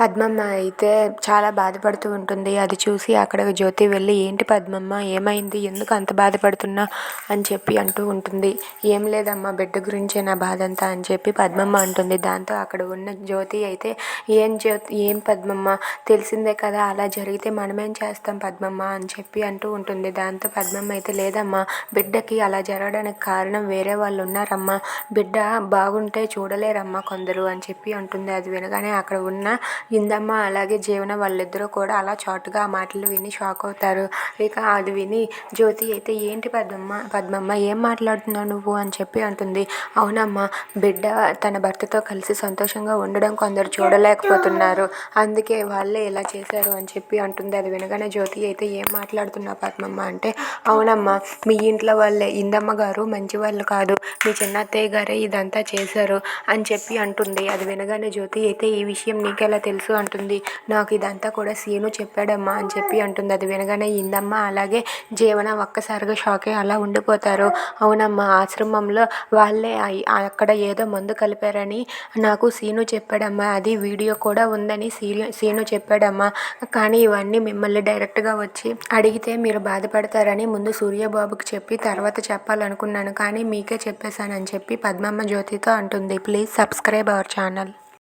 పద్మమ్మ అయితే చాలా బాధపడుతూ ఉంటుంది. అది చూసి అక్కడ జ్యోతి వెళ్ళి ఏంటి పద్మమ్మ ఏమైంది? ఎందుకు అంత బాధపడుతున్నా? అని చెప్పి అంటూ ఉంటుంది. ఏం లేదమ్మా బిడ్డ గురించే నా బాధ అంతా అని చెప్పి పద్మమ్మ అంటుంది. దాంతో అక్కడ ఉన్న జ్యోతి అయితే ఏం జ్యోతి ఏం పద్మమ్మ? తెలిసిందే కదా అలా జరిగితే మనమేం చేస్తాం పద్మమ్మ? అని చెప్పి అంటూ ఉంటుంది. దాంతో పద్మమ్మ అయితే లేదమ్మా బిడ్డకి అలా జరగడానికి కారణం వేరే వాళ్ళు ఉన్నారమ్మా. బిడ్డ బాగుంటే చూడలేరమ్మా కొందరు అని చెప్పి అంటుంది. అది వినగానే అక్కడ ఉన్న ఇందమ్మ అలాగే జీవన వాళ్ళిద్దరూ కూడా అలా చాటుగా ఆ మాటలు విని షాక్ అవుతారు. ఇక అది విని జ్యోతి అయితే ఏంటి పద్మమ్మ? పద్మమ్మ ఏం మాట్లాడుతున్నావు నువ్వు? అని చెప్పి అంటుంది. అవునమ్మా బిడ్డ తన భర్తతో కలిసి సంతోషంగా ఉండడం కొందరు చూడలేకపోతున్నారు. అందుకే వాళ్ళే ఇలా చేశారు అని చెప్పి అంటుంది. అది వినగానే జ్యోతి అయితే ఏం మాట్లాడుతున్నావు పద్మమ్మ? అంటే అవునమ్మా మీ ఇంట్లో వాళ్ళే. ఇందమ్మ గారు మంచి వాళ్ళు కాదు. మీ చిన్నత్తయ్య గారే ఇదంతా చేశారు అని చెప్పి అంటుంది. అది వినగానే జ్యోతి అయితే ఈ విషయం నీకెలా తెలుసు? అంటుంది. నాకు ఇదంతా కూడా సీను చెప్పాడమ్మా అని చెప్పి అంటుంది. అది వినగానే ఇందమ్మ అలాగే జీవన ఒక్కసారిగా షాక్ అయ్యి అలా ఉండిపోతారు. అవునమ్మా ఆశ్రమంలో వాళ్ళే అక్కడ ఏదో మందు కలిపారని నాకు సీను చెప్పాడమ్మా. అది వీడియో కూడా ఉందని సీను సీను చెప్పాడమ్మా. కానీ ఇవన్నీ మిమ్మల్ని డైరెక్ట్గా వచ్చి అడిగితే మీరు బాధపడతారని ముందు సూర్యబాబుకి చెప్పి తర్వాత చెప్పాలనుకున్నాను. కానీ మీకే చెప్పేశానని చెప్పి పద్మమ్మ జ్యోతితో అంటుంది. Please subscribe our channel.